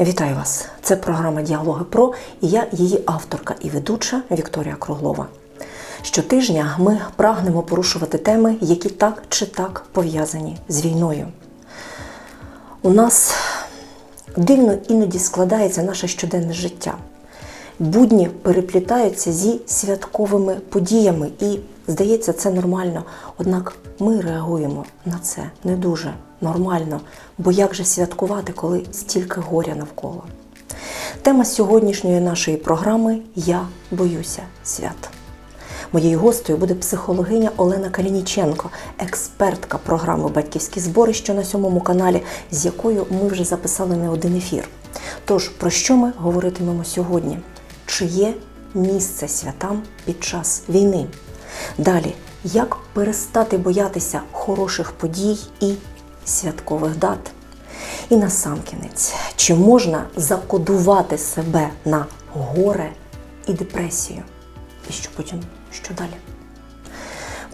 Вітаю вас! Це програма Діалоги Про і я її авторка і ведуча Вікторія Круглова. Щотижня ми прагнемо порушувати теми, які так чи так пов'язані з війною. У нас дивно іноді складається наше щоденне життя. Будні переплітаються зі святковими подіями, і здається, це нормально. Однак ми реагуємо на це не дуже нормально, бо як же святкувати, коли стільки горя навколо? Тема сьогоднішньої нашої програми Я боюся свят. Моєю гостею буде психологиня Олена Калініченко, експертка програми Батьківські збори, що на сьомому каналі, з якою ми вже записали не один ефір. Тож про що ми говоритимемо сьогодні? Чи є місце святам під час війни? Далі, як перестати боятися хороших подій і святкових дат? І насамкінець, чи можна закодувати себе на горе і депресію? І що потім, що далі?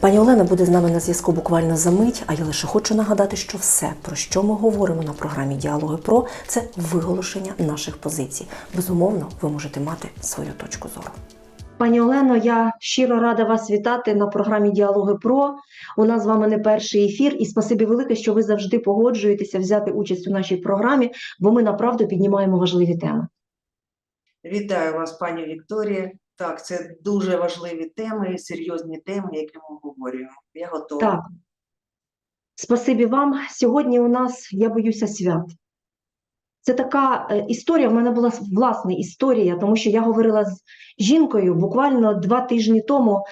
Пані Олена буде з нами на зв'язку буквально за мить, а я лише хочу нагадати, що все, про що ми говоримо на програмі Діалоги Про, це виголошення наших позицій. Безумовно, ви можете мати свою точку зору. Пані Олено, я щиро рада вас вітати на програмі Діалоги Про. У нас з вами не перший ефір, і спасибі велике, що ви завжди погоджуєтеся взяти участь у нашій програмі, бо ми направду піднімаємо важливі теми. Вітаю вас, пані Вікторія. Так, це дуже важливі теми серйозні теми, які ми обговорюємо. Я готова. Так. Спасибі вам. Сьогодні у нас я боюся свят. Це така е, історія. В мене була власна історія, тому що я говорила з жінкою буквально два тижні тому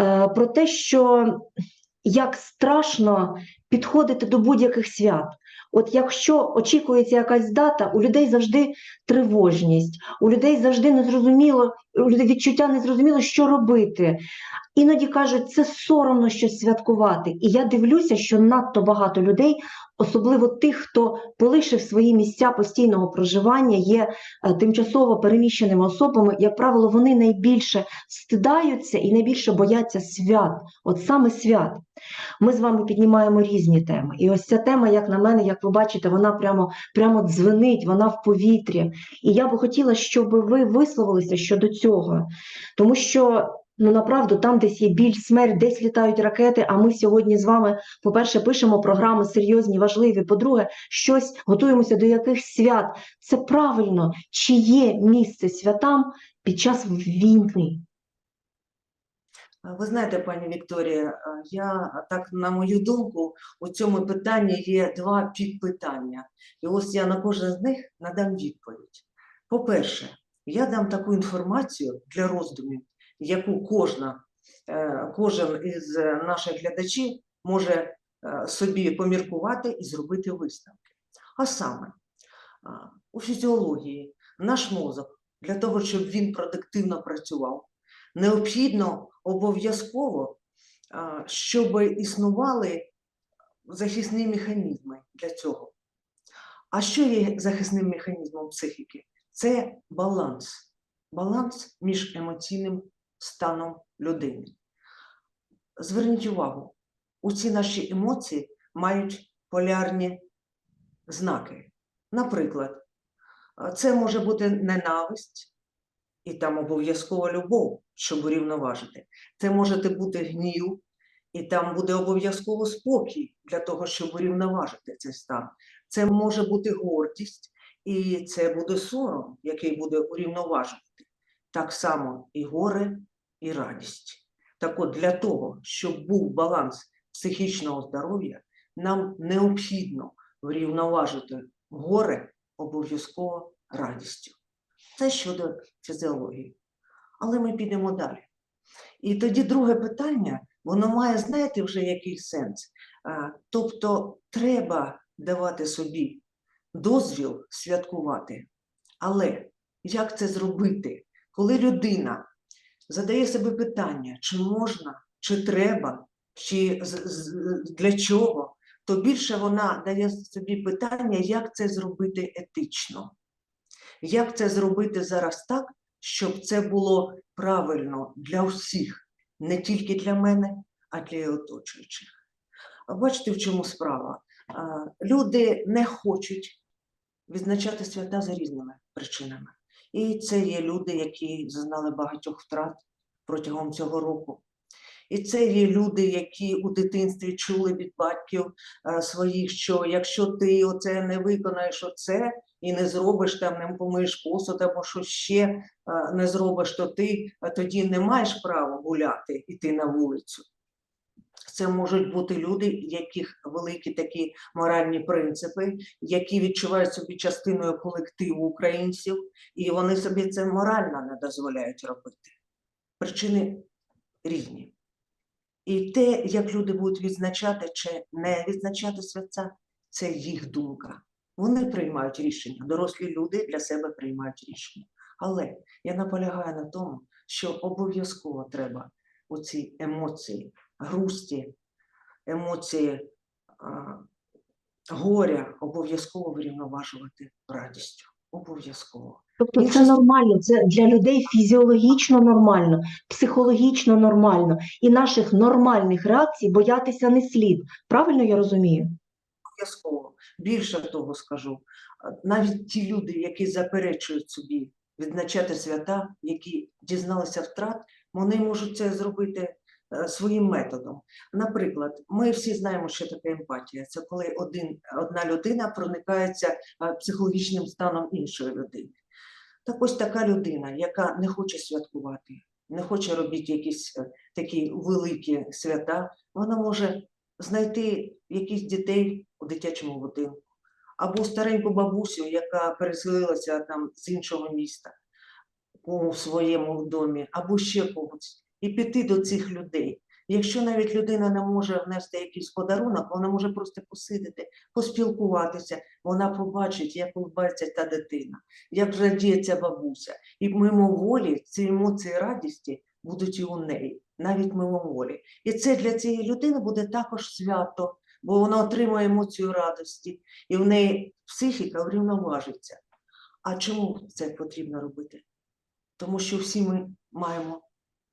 е, про те, що як страшно підходити до будь-яких свят. От якщо очікується якась дата, у людей завжди тривожність, у людей завжди незрозуміло, у людей відчуття незрозуміло, що робити. Іноді кажуть, це соромно щось святкувати. І я дивлюся, що надто багато людей, особливо тих, хто полишив свої місця постійного проживання, є е, тимчасово переміщеними особами, як правило, вони найбільше стидаються і найбільше бояться свят, от саме свят. Ми з вами піднімаємо різні теми. І ось ця тема, як на мене, як ви бачите, вона прямо, прямо дзвенить, вона в повітрі. І я би хотіла, щоб ви висловилися щодо цього, тому що. Ну, направду, там десь є біль, смерть, десь літають ракети. А ми сьогодні з вами, по-перше, пишемо програми серйозні, важливі. По-друге, щось готуємося до якихось свят. Це правильно, чи є місце святам під час війни? Ви знаєте, пані Вікторія, я так, на мою думку, у цьому питанні є два підпитання. І ось я на кожне з них надам відповідь. По-перше, я дам таку інформацію для роздумів, яку кожна, е, кожен із наших глядачів може е, собі поміркувати і зробити висновки. А саме, у фізіології наш мозок для того, щоб він продуктивно працював, необхідно обов'язково, щоб існували захисні механізми для цього. А що є захисним механізмом психіки? Це баланс. Баланс між емоційним станом людини. Зверніть увагу, усі наші емоції мають полярні знаки. Наприклад, це може бути ненависть, і там обов'язково любов, щоб урівноважити. Це може бути гнів, і там буде обов'язково спокій для того, щоб урівноважити цей стан. Це може бути гордість, і це буде сором, який буде урівноважувати. Так само і горе, і радість. Так от, для того, щоб був баланс психічного здоров'я, нам необхідно врівноважити горе обов'язково радістю. Це щодо фізіології. Але ми підемо далі. І тоді друге питання, воно має, знаєте, вже який сенс. Тобто треба давати собі дозвіл святкувати. Але як це зробити, коли людина задає себе питання, чи можна, чи треба, чи для чого, то більше вона дає собі питання, як це зробити етично. Як це зробити зараз так, щоб це було правильно для всіх, не тільки для мене, а для і оточуючих. Бачите, в чому справа? Люди не хочуть відзначати свята за різними причинами. І це є люди, які зазнали багатьох втрат протягом цього року. І це є люди, які у дитинстві чули від батьків своїх, що якщо ти оце не виконаєш оце і не зробиш там, не помиєш посуд або що ще е, не зробиш, то ти е, тоді не маєш права гуляти, іти на вулицю. Це можуть бути люди, яких великі такі моральні принципи, які відчувають собі частиною колективу українців, і вони собі це морально не дозволяють робити. Причини різні. І те, як люди будуть відзначати чи не відзначати свята, це їх думка. Вони приймають рішення, дорослі люди для себе приймають рішення. Але я наполягаю на тому, що обов'язково треба оці емоції, грусті, емоції а, горя обов'язково врівноважувати радістю. Обов'язково. Тобто це нормально, це для людей фізіологічно нормально, психологічно нормально. І наших нормальних реакцій боятися не слід. Правильно я розумію? Обов'язково. Більше того скажу, навіть ті люди, які заперечують собі відзначати свята, які дізналися втрат, вони можуть це зробити е, своїм методом. Наприклад, ми всі знаємо, що таке емпатія. Це коли один, одна людина проникається е, психологічним станом іншої людини. Так ось така людина, яка не хоче святкувати, не хоче робити якісь е, такі великі свята, вона може знайти якісь дітей у дитячому будинку, або стареньку бабусю, яка переселилася там з іншого міста у своєму домі, або ще когось, і піти до цих людей. Якщо навіть людина не може внести якийсь подарунок, вона може просто посидіти, поспілкуватися, вона побачить, як улыбається та дитина, як радіє ця бабуся. І мимоволі ці емоції радісті будуть і у неї, навіть мимоволі. І це для цієї людини буде також свято, бо вона отримує емоцію радості, і в неї психіка врівноважиться. А чому це потрібно робити? Тому що всі ми маємо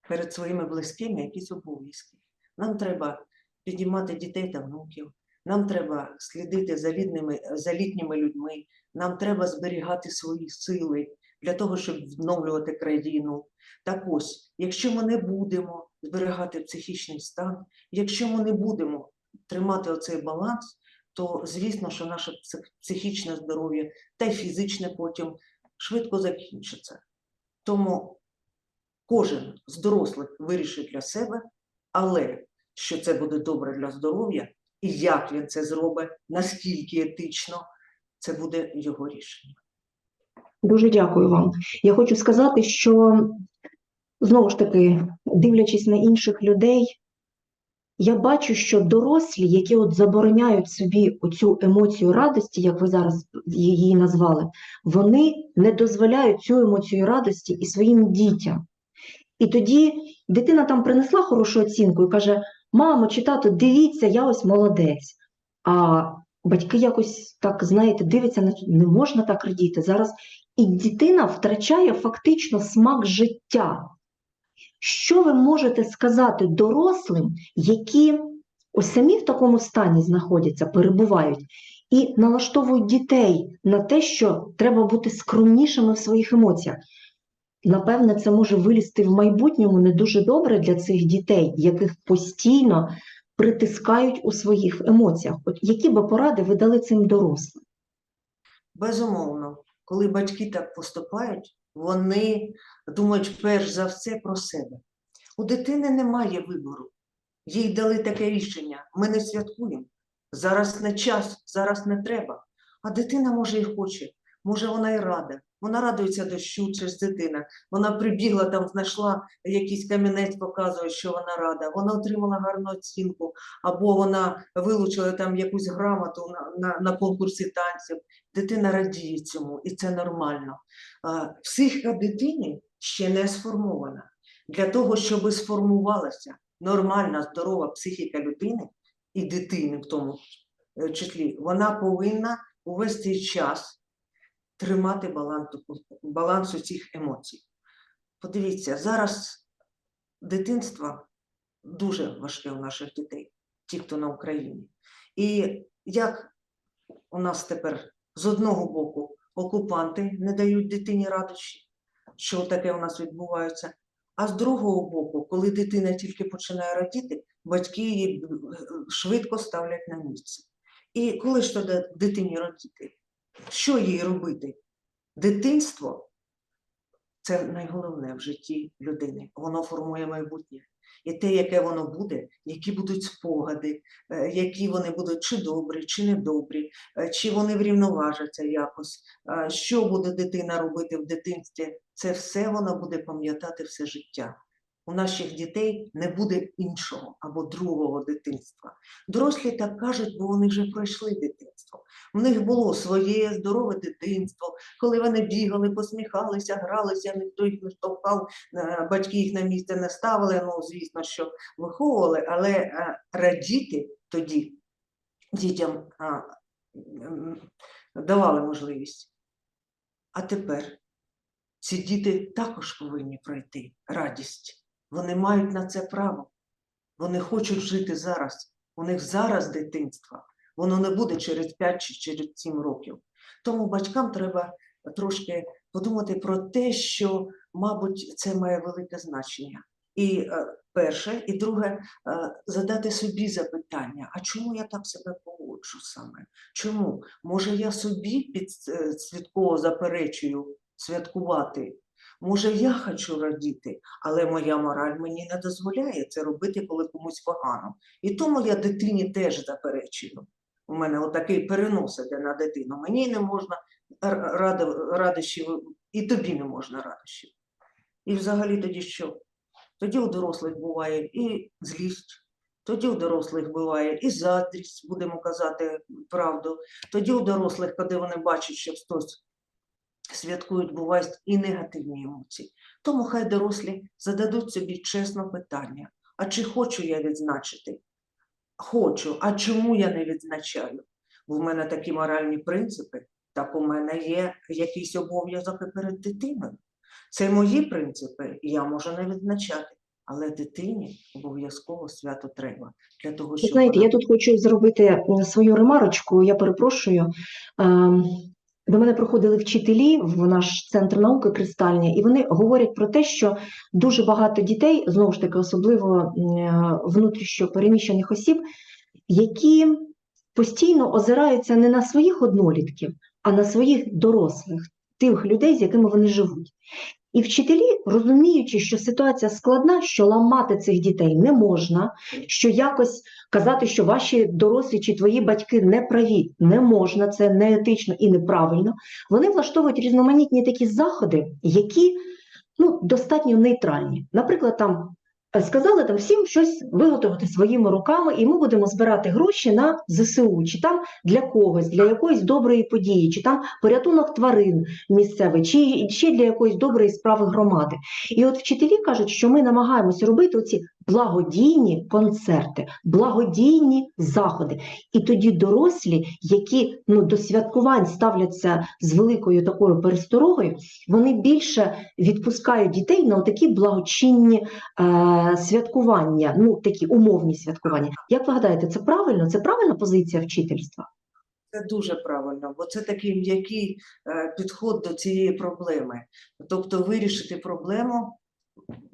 перед своїми близькими якісь обов'язки. Нам треба підіймати дітей та внуків, нам треба слідити за, літніми, за літніми людьми, нам треба зберігати свої сили для того, щоб відновлювати країну. Так ось, якщо ми не будемо зберігати психічний стан, якщо ми не будемо тримати оцей баланс, то звісно, що наше психічне здоров'я та й фізичне потім швидко закінчиться. Тому кожен з дорослих вирішить для себе, але що це буде добре для здоров'я, і як він це зробить, наскільки етично, це буде його рішення. Дуже дякую вам. Я хочу сказати, що знову ж таки, дивлячись на інших людей, я бачу, що дорослі, які от забороняють собі оцю емоцію радості, як ви зараз її назвали, вони не дозволяють цю емоцію радості і своїм дітям. І тоді дитина там принесла хорошу оцінку і каже: Мамо чи тато, дивіться, я ось молодець. А батьки якось так, знаєте, дивляться не можна так радіти зараз. І дитина втрачає фактично смак життя. Що ви можете сказати дорослим, які ось самі в такому стані знаходяться, перебувають, і налаштовують дітей на те, що треба бути скромнішими в своїх емоціях? Напевне, це може вилізти в майбутньому не дуже добре для цих дітей, яких постійно притискають у своїх емоціях. От які би поради ви дали цим дорослим? Безумовно, коли батьки так поступають, вони думають перш за все про себе. У дитини немає вибору. Їй дали таке рішення: ми не святкуємо. Зараз не час, зараз не треба. А дитина може і хоче, може вона і рада. Вона радується дощу, ж дитина. Вона прибігла там, знайшла якийсь камінець, показує, що вона рада. Вона отримала гарну оцінку, або вона вилучила там якусь грамоту на, на, на конкурсі танців. Дитина радіє цьому, і це нормально. Психіка дитини ще не сформована. Для того, щоб сформувалася нормальна, здорова психіка людини і дитини в тому е, числі, вона повинна увесь цей час тримати баланс, цих емоцій. Подивіться, зараз дитинство дуже важке у наших дітей, ті, хто на Україні. І як у нас тепер З одного боку, окупанти не дають дитині радощі, що таке у нас відбувається. А з другого боку, коли дитина тільки починає радіти, батьки її е, швидко ставлять на місце. І коли ж тоді дитині радіти? Що їй робити? Дитинство це найголовне в житті людини. Воно формує майбутнє. І те, яке воно буде, які будуть спогади, е, які вони будуть чи добрі, чи недобрі, е, чи вони врівноважаться якось, е, що буде дитина робити в дитинстві, це все вона буде пам'ятати все життя. У наших дітей не буде іншого або другого дитинства. Дорослі так кажуть, бо вони вже пройшли дитинство. У них було своє здорове дитинство, коли вони бігали, посміхалися, гралися, ніхто їх не штовхав, е, батьки їх на місце не ставили. Ну, звісно, що виховували, але е, радіти тоді дітям давали можливість. А тепер ці діти також повинні пройти радість. Вони мають на це право. Вони хочуть жити зараз. У них зараз дитинство. Воно не буде через 5 чи через 7 років. Тому батькам треба трошки подумати про те, що, мабуть, це має велике значення. І е, перше, і друге, е, задати собі запитання: а чому я так себе поводжу саме? Чому? Може, я собі під е, святково заперечую святкувати? Може, я хочу радіти, але моя мораль мені не дозволяє це робити, коли комусь погано. І тому я дитині теж заперечую. У мене отакий перенос іде на дитину. Мені не можна радощів, і тобі не можна радощів. І взагалі тоді що? Тоді у дорослих буває і злість, тоді у дорослих буває і заздрість, будемо казати правду. Тоді у дорослих, коли вони бачать, що хтось святкують, бувають і негативні емоції. Тому хай дорослі зададуть собі чесно питання: а чи хочу я відзначити? Хочу, а чому я не відзначаю? В мене такі моральні принципи, так у мене є якийсь обов'язок перед дитиною. Це мої принципи, я можу не відзначати, але дитині обов'язково свято треба для того, щоб знаєте, вона я тут хочу зробити свою ремарочку, я перепрошую. До мене проходили вчителі в наш центр науки Кристальня, і вони говорять про те, що дуже багато дітей, знову ж таки, особливо е, внутрішньо переміщених осіб, які постійно озираються не на своїх однолітків, а на своїх дорослих, тих людей, з якими вони живуть. І вчителі, розуміючи, що ситуація складна, що ламати цих дітей не можна, що якось казати, що ваші дорослі чи твої батьки не праві, не можна, це неетично і неправильно. Вони влаштовують різноманітні такі заходи, які ну, достатньо нейтральні. Наприклад, там сказали там всім щось виготовити своїми руками, і ми будемо збирати гроші на ЗСУ, чи там для когось, для якоїсь доброї події, чи там порятунок тварин місцевий, чи ще для якоїсь доброї справи громади. І от вчителі кажуть, що ми намагаємося робити оці благодійні концерти, благодійні заходи. І тоді дорослі, які ну, до святкувань ставляться з великою такою пересторогою, вони більше відпускають дітей на такі благочинні е, святкування, ну такі умовні святкування. Як ви гадаєте, це правильно? Це правильна позиція вчительства? Це дуже правильно, бо це такий м'який е, підход до цієї проблеми. Тобто вирішити проблему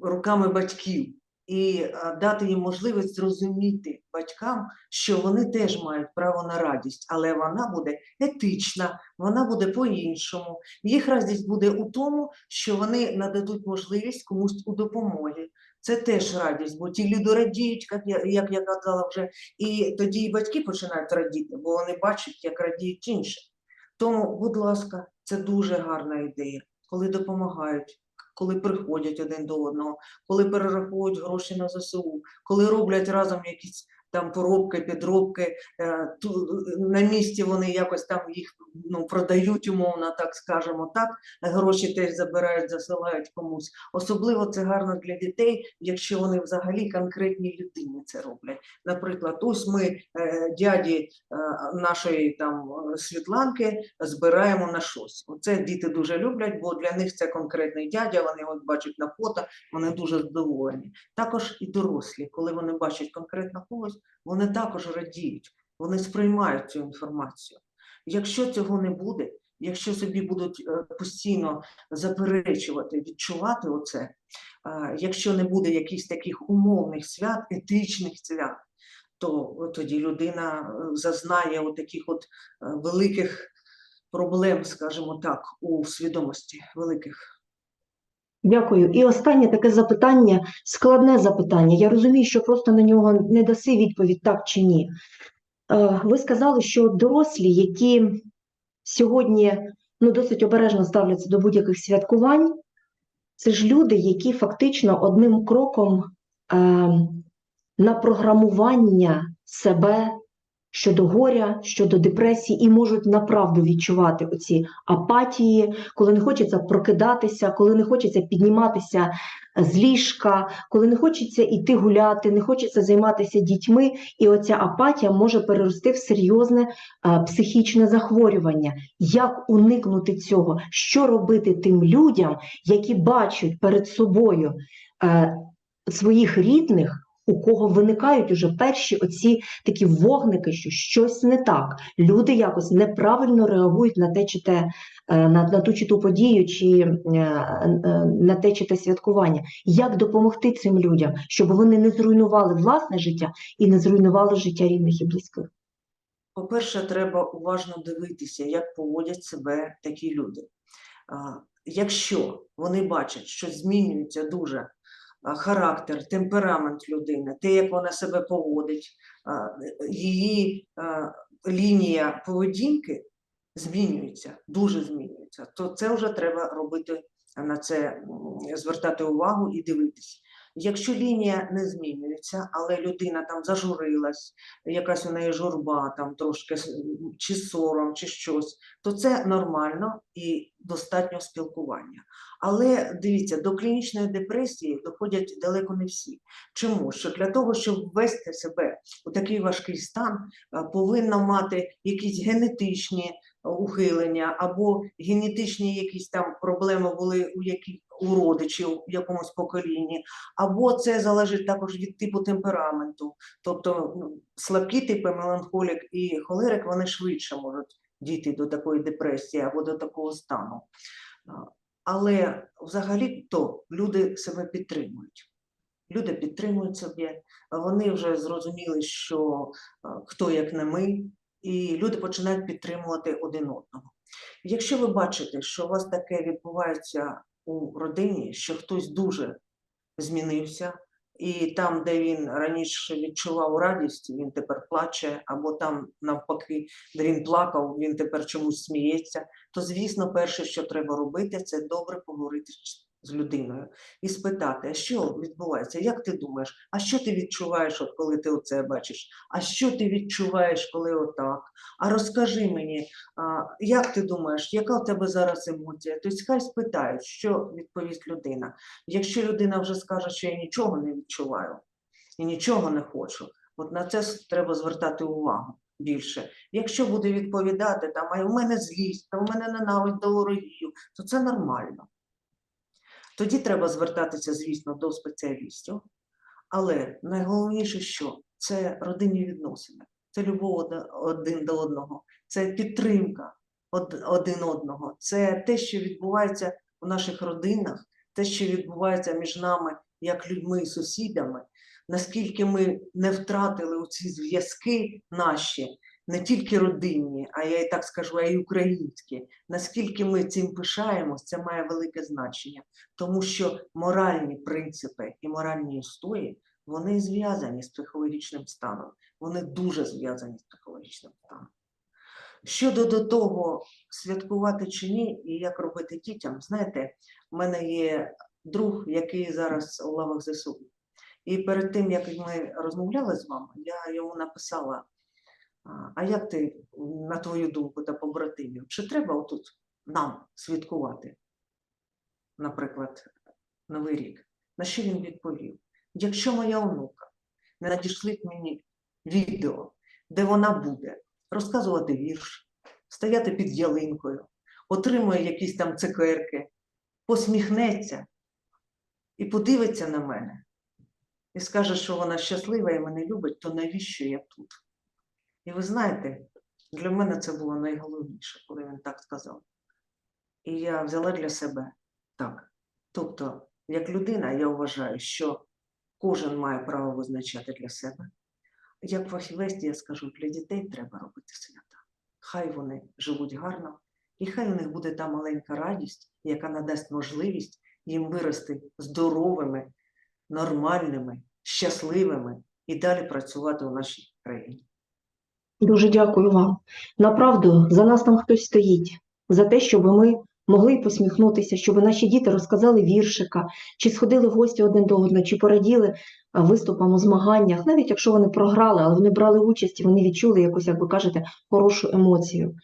руками батьків і е, дати їм можливість зрозуміти батькам, що вони теж мають право на радість, але вона буде етична, вона буде по-іншому. Їх радість буде у тому, що вони нададуть можливість комусь у допомозі. Це теж радість, бо ті люди радіють, як я, як я казала вже, і тоді і батьки починають радіти, бо вони бачать, як радіють інші. Тому, будь ласка, це дуже гарна ідея, коли допомагають, коли приходять один до одного, коли перераховують гроші на ЗСУ, коли роблять разом якісь там поробки, підробки, е, на місці вони якось там їх ну, продають умовно, так скажемо так, гроші теж забирають, засилають комусь. Особливо це гарно для дітей, якщо вони взагалі конкретній людині це роблять. Наприклад, ось ми е, дяді е, нашої там Світланки збираємо на щось. Оце діти дуже люблять, бо для них це конкретний дядя, вони от бачать на фото, вони дуже задоволені. Також і дорослі, коли вони бачать конкретно когось, вони також радіють, вони сприймають цю інформацію. Якщо цього не буде, якщо собі будуть е, постійно заперечувати, відчувати оце, якщо не буде якихось таких умовних свят, етичних свят, то тоді людина е, зазнає от таких от е, великих проблем, скажімо так, у свідомості великих. Дякую. І останнє таке запитання, складне запитання. Я розумію, що просто на нього не даси відповідь так чи ні. Е, Ви сказали, що дорослі, які сьогодні ну, досить обережно ставляться до будь-яких святкувань, це ж люди, які фактично одним кроком е, на програмування себе щодо горя, щодо депресії, і можуть направду відчувати оці апатії, коли не хочеться прокидатися, коли не хочеться підніматися з ліжка, коли не хочеться йти гуляти, не хочеться займатися дітьми, і оця апатія може перерости в серйозне е, психічне захворювання. Як уникнути цього? Що робити тим людям, які бачать перед собою е, своїх рідних? У кого виникають уже перші оці такі вогники, що щось не так. Люди якось неправильно реагують на те, чи те, е, на, на ту чи ту подію, чи е, е, на те, чи те святкування. Як допомогти цим людям, щоб вони не зруйнували власне життя і не зруйнували життя рідних і близьких? По-перше, треба уважно дивитися, як поводять себе такі люди. Якщо вони бачать, що змінюється дуже характер, темперамент людини, те, як вона себе поводить, її лінія поведінки змінюється, дуже змінюється, то це вже треба робити на це, звертати увагу і дивитися. Якщо лінія не змінюється, але людина там зажурилась, якась у неї журба, там трошки чи сором, чи щось, то це нормально і достатньо спілкування. Але дивіться, до клінічної депресії доходять далеко не всі. Чому? Що для того, щоб ввести себе у такий важкий стан, е, повинна мати якісь генетичні е, ухилення або генетичні якісь там проблеми були у які у родичів в якомусь поколінні, або це залежить також від типу темпераменту. Тобто ну, слабкі типи меланхолік і холерик вони швидше можуть дійти до такої депресії або до такого стану. Але взагалі то люди себе підтримують. Люди підтримують себе, вони вже зрозуміли, що хто як не ми, і люди починають підтримувати один одного. Якщо ви бачите, що у вас таке відбувається у родині, що хтось дуже змінився, і там, де він раніше відчував радість, він тепер плаче, або там навпаки, де він плакав, він тепер чомусь сміється, то звісно, перше, що треба робити, це добре поговорити з- людиною і спитати, а що відбувається, як ти думаєш, а що ти відчуваєш, от коли ти оце бачиш? А що ти відчуваєш, коли отак? А розкажи мені, а, як ти думаєш, яка в тебе зараз емоція? Тобто хай спитають, що відповість людина. Якщо людина вже скаже, що я нічого не відчуваю і нічого не хочу, от на це треба звертати увагу більше. Якщо буде відповідати, там, а в мене злість, там, у мене ненависть до ворогів, то це нормально. Тоді треба звертатися, звісно, до спеціалістів. Але найголовніше, що це родинні відносини, це любов один до одного, це підтримка один одного, це те, що відбувається у наших родинах, те, що відбувається між нами як людьми і сусідами, наскільки ми не втратили ці зв'язки наші, не тільки родинні, а я і так скажу, а й українські. Наскільки ми цим пишаємось, це має велике значення, тому що моральні принципи і моральні історії вони зв'язані з психологічним станом. Вони дуже зв'язані з психологічним станом. Щодо до того, святкувати чи ні, і як робити дітям, знаєте, в мене є друг, який зараз у лавах ЗСУ. І перед тим, як ми розмовляли з вами, я йому написала: а, як ти, на твою думку та побратимів, чи треба отут нам святкувати, наприклад, Новий рік? На що він відповів? Якщо моя онука не надішлить мені відео, де вона буде розказувати вірш, стояти під ялинкою, отримує якісь там цукерки, посміхнеться і подивиться на мене і скаже, що вона щаслива і мене любить, то навіщо я тут? І ви знаєте, Для мене це було найголовніше, коли він так сказав. І я взяла для себе так. Тобто, як людина, я вважаю, що кожен має право визначати для себе. Як фахівець, я скажу, для дітей треба робити свята. Хай вони живуть гарно, і хай у них буде та маленька радість, яка надасть можливість їм вирости здоровими, нормальними, щасливими і далі працювати у нашій країні. Дуже дякую вам. Направду, за нас там хтось стоїть, за те, щоб ми могли посміхнутися, щоб наші діти розказали віршика, чи сходили в гості один до одного, чи пораділи виступам у змаганнях, навіть якщо вони програли, але вони брали участь і вони відчули якусь, як ви кажете, хорошу емоцію.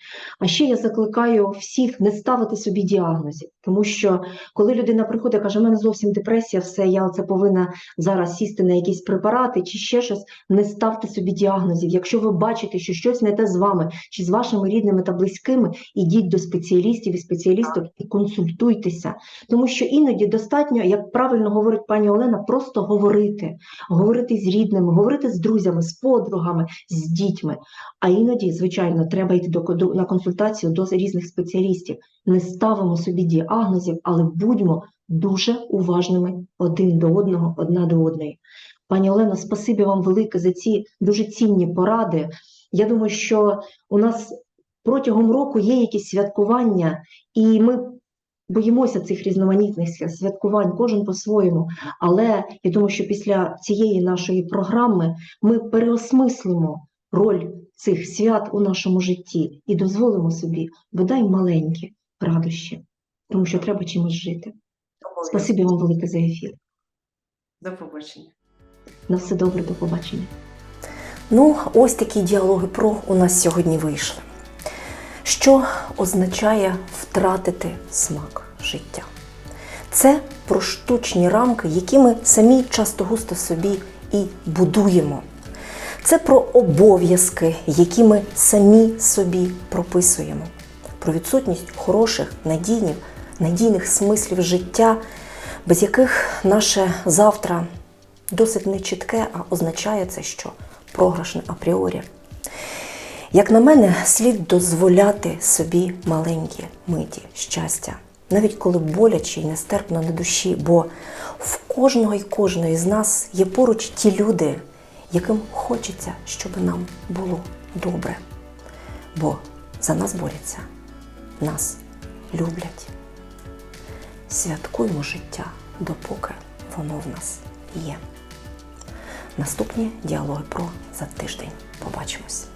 А ще я закликаю всіх не ставити собі діагнозів, тому що коли людина приходить каже, у мене зовсім депресія, все, я оце повинна зараз сісти на якісь препарати чи ще щось, не ставте собі діагнозів. Якщо ви бачите, що щось не те з вами чи з вашими рідними та близькими, ідіть до спеціалістів і спеціалісток і консультуйтеся. Тому що іноді достатньо, як правильно говорить пані Олена, просто говорити, говорити з рідними, говорити з друзями, з подругами, з дітьми. А іноді, звичайно, треба йти до, на консультацію до різних спеціалістів. Не ставимо собі діагнозів, але будьмо дуже уважними один до одного, одна до одної. Пані Олено, спасибі вам велике за ці дуже цінні поради. Я думаю, що у нас протягом року є якісь святкування, і ми боїмося цих різноманітних святкувань, кожен по-своєму. Але я думаю, що після цієї нашої програми ми переосмислимо роль цих свят у нашому житті і дозволимо собі бодай маленькі радощі, тому що треба чимось жити. Спасибі вам велике за ефір. До побачення. На все добре, до побачення. Ну, ось такі діалоги про у нас сьогодні вийшли. Що означає втратити смак життя? Це про штучні рамки, які ми самі часто густо собі і будуємо. Це про обов'язки, які ми самі собі прописуємо, про відсутність хороших, надійних, надійних смислів життя, без яких наше завтра досить нечітке, а означає це, що програшне апріорі. Як на мене, слід дозволяти собі маленькі миті щастя, навіть коли боляче і нестерпно на душі, бо в кожного і кожної з нас є поруч ті люди, яким хочеться, щоб нам було добре. Бо за нас борються, нас люблять. Святкуємо життя, допоки воно в нас є. Наступні діалоги про за тиждень. Побачимось.